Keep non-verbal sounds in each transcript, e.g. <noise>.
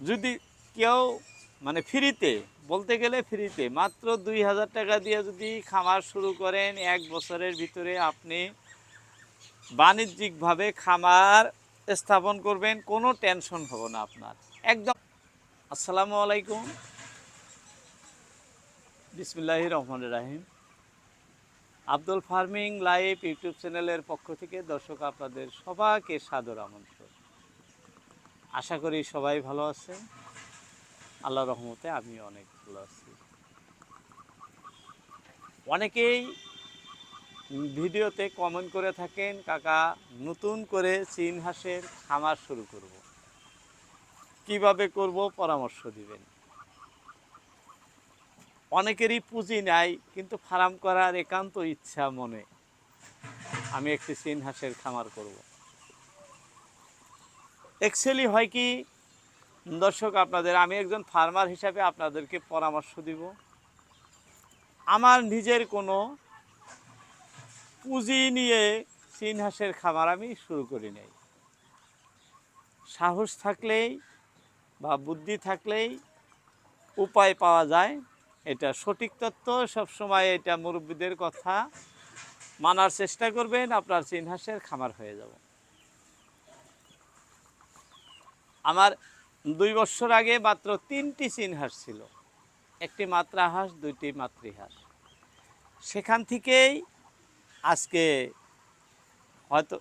যদি কেউ মানে ফ্রিতে, বলতে গেলে ফ্রিতে, মাত্র দুই হাজার টাকা দিয়ে যদি খামার শুরু করেন, এক বছরের ভিতরে আপনি বাণিজ্যিকভাবে খামার স্থাপন করবেন, কোনো টেনশন হবে না আপনার। একদম। আসসালামু আলাইকুম। বিসমিল্লাহ রহমান রাহিম। আব্দুল ফার্মিং লাইভ ইউটিউব চ্যানেলের পক্ষ থেকে দর্শক আপনাদের সবাইকে সাদর আমন্ত্রণ। আশা করি সবাই ভালো আছেন আল্লাহ রহমতে আমি অনেক ভালো আছি। অনেকেই ভিডিওতে কমেন্ট করে থাকেন, কাকা, নতুন করে চীন হাঁসের খামার শুরু করব। কীভাবে করব? পরামর্শ দিবেন। অনেকেরই পুঁজি নাই, কিন্তু ফার্ম করার একান্ত ইচ্ছা মনে। আমি একটি চীন হাঁসের খামার করব। অ্যাকচুয়ালি হয় কি, দর্শক আপনাদের, আমি একজন ফার্মার হিসাবে আপনাদেরকে পরামর্শ দিব। আমার নিজের কোনো পুঁজি নিয়ে চীন খামার আমি শুরু করি নাই। সাহস থাকলেই বা বুদ্ধি থাকলেই উপায় পাওয়া যায়, এটা সঠিক তথ্য সবসময় এটা মুরব্বীদের কথা মানার চেষ্টা করবেন, আপনার চীন খামার হয়ে যাব। আমার দুই বছর আগে মাত্র তিনটি চীন হাঁস ছিল। একটি মাত্রা হাঁস দুইটি মাতৃহাঁস। সেখান থেকেই আজকে হয়তো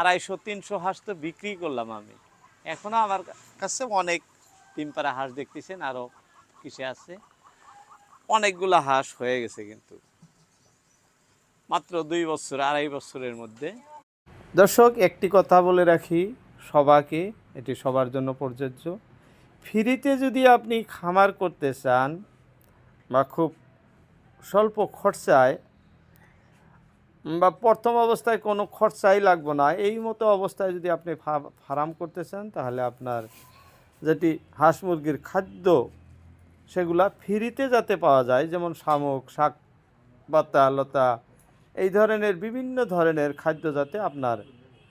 আড়াইশো, তিনশো হাঁস তো বিক্রি করলাম আমি। এখনও আমার কাছে অনেক তিনপাড়া হাঁস দেখতেছেন আরও কিসে আছে। অনেকগুলো হাঁস হয়ে গেছে কিন্তু। মাত্র দুই বছর, আড়াই বছরের মধ্যে। দর্শক, একটি কথা বলে রাখি সবাকে। এটি সবার জন্য প্রযোজ্য। ফ্রিতে যদি আপনি খামার করতে চান বা খুব স্বল্প খরচায় বা প্রথম অবস্থায় কোনো খরচাই লাগবে না, এই মতো অবস্থায় যদি আপনি ফার্ম করতে চান, তাহলে আপনার যেটি হাঁস মুরগির খাদ্য, সেগুলা ফ্রিতে যাতে পাওয়া যায়, যেমন শামুক, শাক পাতা, লতা, এই ধরনের বিভিন্ন ধরনের খাদ্য যাতে আপনার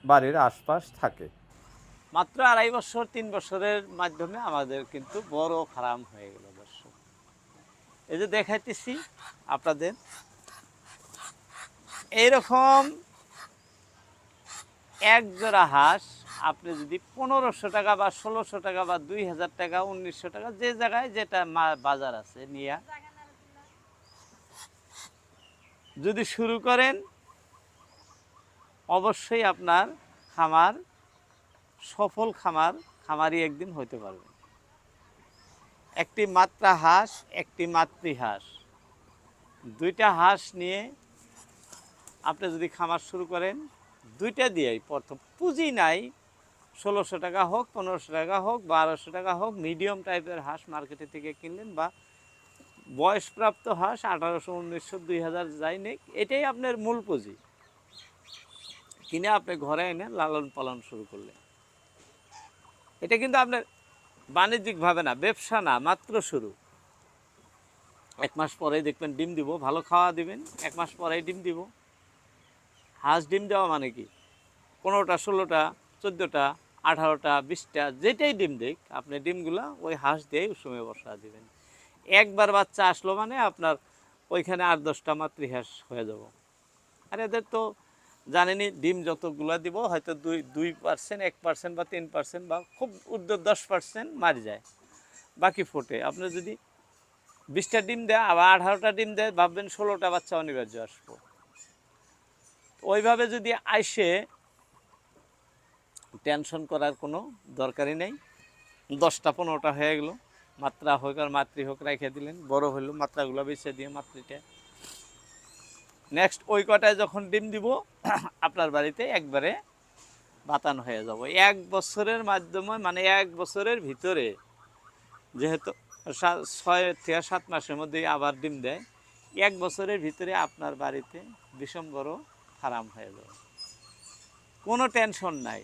বাড়ির আশপাশ থাকে। মাত্র আড়াই বছর, তিন বছরের মাধ্যমে আমাদের কিন্তু বড় ফার্ম হয়ে গেল দর্শক। এই যে দেখাইতেছি আপনাদের, এইরকম এক জোড়া হাঁস আপনি যদি পনেরোশো টাকা বা ষোলোশো টাকা বা দুই হাজার টাকা, উনিশশো টাকা যে জায়গায় যেটা বাজার আছে নিয়ে, যদি শুরু করেন, অবশ্যই আপনার খামার সফল খামার, খামারই একদিন হতে পারবে। একটি মাত্রা হাঁস, একটি মাতৃ হাঁস। দুইটা হাঁস নিয়ে আপনি যদি খামার শুরু করেন, দুইটা দিয়েই প্রথম পুঁজি নাই, ষোলোশো টাকা হোক, পনেরোশো টাকা হোক, বারোশো টাকা হোক মিডিয়াম টাইপের হাঁস মার্কেটে থেকে কিনলেন বা বয়সপ্রাপ্ত হাঁস আঠারোশো, উনিশশো, দুই হাজার যাই নেই এটাই আপনার মূল পুঁজি। কিনে আপনি ঘরে এনে লালন পালন শুরু করলেন। এটা কিন্তু আপনার বাণিজ্যিকভাবে না, ব্যবসা না, মাত্র শুরু। এক মাস পরেই দেখবেন ডিম দিব, ভালো খাওয়া দিবেন, এক মাস পরেই ডিম দিব। হাঁস ডিম দেওয়া মানে কি? পনেরোটা, ষোলোটা, চোদ্দোটা, আঠারোটা, বিশটা, যেটাই ডিম দেখ আপনি ডিমগুলো ওই হাঁস দিয়েই সময় বসা দিবেন। একবার বাচ্চা আসলো মানে আপনার ওইখানে আট দশটা মাতৃহাঁস হয়ে যাব। আর এদের তো জানেনি, ডিম যতগুলো দিব, হয়তো দুই দুই পার্সেন্ট এক পার্সেন্ট বা তিন পার্সেন্ট বা খুব উর্ধ্ব দশ পার্সেন্ট মারি যায়। বাকি ফোটে। আপনি যদি বিশটা ডিম দেয় আবার আঠারোটা ডিম দেয় ভাববেন ষোলোটা বাচ্চা অনিবার্য আসব। ওইভাবে যদি আইসে, টেনশন করার কোনো দরকারই নেই। দশটা পনেরোটা হয়ে গেলো। মাত্রা হোক আর মাতৃ হোক রেখে দিলেন, বড় হইল, মাত্রাগুলো বেছে দিয়ে মাতৃটা নেক্সট ওই কটায় যখন ডিম দিব, <coughs> আপনার বাড়িতে একবারে বাতান হয়ে যাব। এক বছরের মাধ্যমে মানে এক বছরের ভিতরে, যেহেতু ছয় থেকে সাত মাসের মধ্যে আবার ডিম দেয়, এক বছরের ভিতরে আপনার বাড়িতে বিষম বড় হয়ে যাবে। কোনো টেনশন নাই।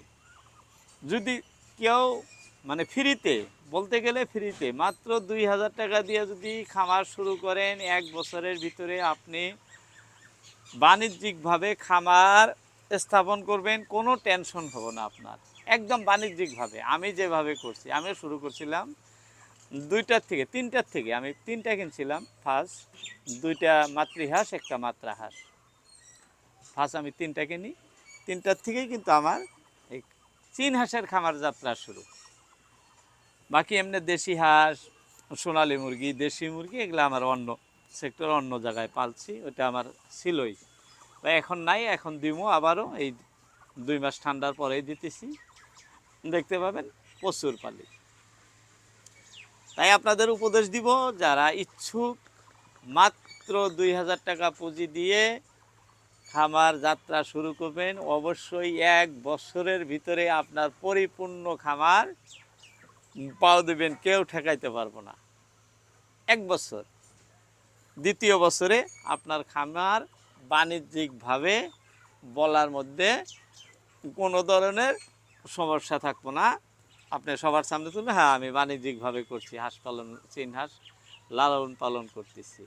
যদি কেউ মানে ফ্রিতে, বলতে গেলে ফ্রিতে, মাত্র দুই হাজার টাকা দিয়ে যদি খামার শুরু করেন, এক বছরের ভিতরে আপনি বাণিজ্যিকভাবে খামার স্থাপন করবেন, কোনো টেনশন হবে না আপনার। একদম বাণিজ্যিকভাবে, আমি যেভাবে করছি, আমিও শুরু করছিলাম দুইটার থেকে, তিনটার থেকে, আমি তিনটা কিনছিলাম ফার্স্ট দুইটা মাতৃহাঁস, একটা মাত্রা হাঁস ফার্স্ট আমি তিনটা কিনি, তিনটার থেকেই কিন্তু আমার এই চীন হাঁসের খামার যাত্রা শুরু। বাকি এমনি দেশি হাঁস, সোনালি মুরগি, দেশি মুরগি, এগুলো আমার অন্য সেক্টর অন্য জায়গায় পালছি ওটা আমার ছিলই। বা এখন নাই, এখন দিমো আবারও, এই দুই মাস ঠান্ডার পরেই দিতেছি। দেখতে পাবেন, প্রচুর পালি। তাই আপনাদের উপদেশ দিব, যারা ইচ্ছুক, মাত্র দুই হাজার টাকা পুঁজি দিয়ে খামার যাত্রা শুরু করবেন, অবশ্যই এক বছরের ভিতরে আপনার পরিপূর্ণ খামার পাও দেবেন, কেউ ঠেকাইতে পারব না। এক বছর। দ্বিতীয় বছরে আপনার খামার বাণিজ্যিকভাবে বলার মধ্যে কোনো ধরনের সমস্যা থাকব না। আপনি সবার সামনে তুলবেন হ্যাঁ আমি বাণিজ্যিকভাবে করছি, হাঁস পালন, চিন হাঁস লালন পালন করতেছি।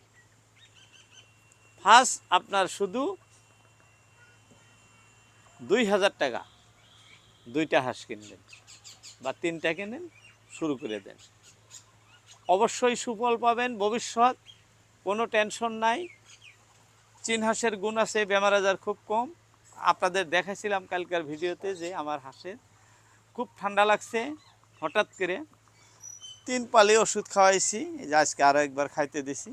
ফার্স্ট আপনার শুধু দুই হাজার টাকা দুইটা হাঁস কিনবেন বা তিনটা কিনেন, শুরু করে দেন। অবশ্যই সুফল পাবেন, ভবিষ্যৎ কোনো টেনশন নাই। চীন হাঁসের গুণ আছে, বেমার আজার খুব কম। আপনাদের দেখাইছিলাম কালকার ভিডিওতে যে আমার হাঁসের খুব ঠান্ডা লাগছে হঠাৎ করে। তিন পালি ওষুধ খাওয়াইছি যে আজকে আরও একবার খাইতে দিছি।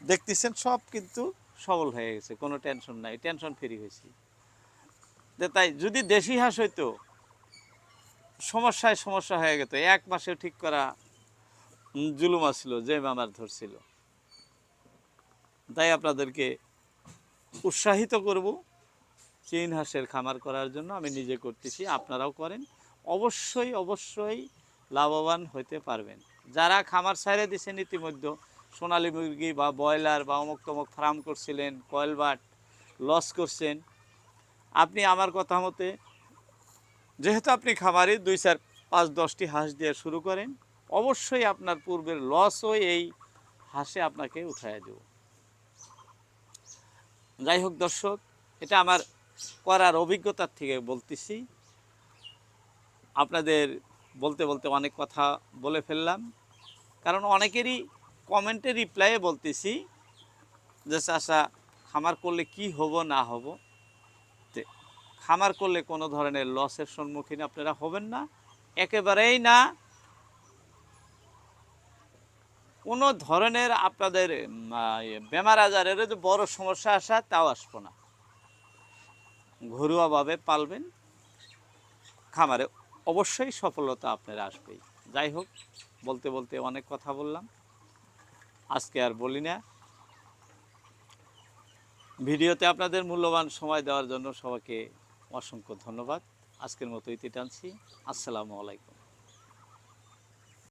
দেখতেছেন সব কিন্তু সবল হয়ে গেছে, কোনো টেনশন নাই টেনশন ফ্রি হয়েছি। যে তাই যদি দেশি হাঁস হইতো, সমস্যায় সমস্যা হয়ে গেত, এক মাসে ঠিক করা জুলুম আসছিল যে আমার ধরছিল। তাই আপনাদেরকে উৎসাহিত করব চীন হাঁসের খামার করার জন্য। আমি নিজে করতেছি, আপনারাও করেন। অবশ্যই অবশ্যই লাভবান হতে পারবেন। যারা খামার ছাইড়ে দিয়েছেন ইতিমধ্যে, সোনালী মুরগি বা ব্রয়লার বা অমুক তমুক ফার্ম করছিলেন, কয়েল বাট, লস করছেন, আপনি আমার কথা মতে, যেহেতু আপনি খামারে দুই চার পাঁচ দশটি হাঁস দিয়ে শুরু করেন, অবশ্যই আপনার পূর্বের লসও এই হাঁসে আপনাকে উঠায় দেব। যাই হোক দর্শক, এটা আমার করার অভিজ্ঞতার থেকে বলতেছি। আপনাদের বলতে বলতে অনেক কথা বলে ফেললাম। কারণ অনেকেরই কমেন্টে রিপ্লাইয়ে বলতেছি যে চাষা খামার করলে কি হব, না হব? খামার করলে কোনো ধরনের লসের সম্মুখীন আপনারা হবেন না। একেবারেই না। কোনো ধরনের আপনাদের ইয়ে, বেমার আজারের যে বড় সমস্যা আসা তাও আসব না। ঘরোয়াভাবে পালবেন খামারে অবশ্যই সফলতা আপনারা আসবেই। যাই হোক বলতে বলতে অনেক কথা বললাম। আজকে আর বলি না। ভিডিওতে আপনাদের মূল্যবান সময় দেওয়ার জন্য সবাইকে অসংখ্য ধন্যবাদ। আজকের মতো ইতি টানছি। আসসালামু আলাইকুম।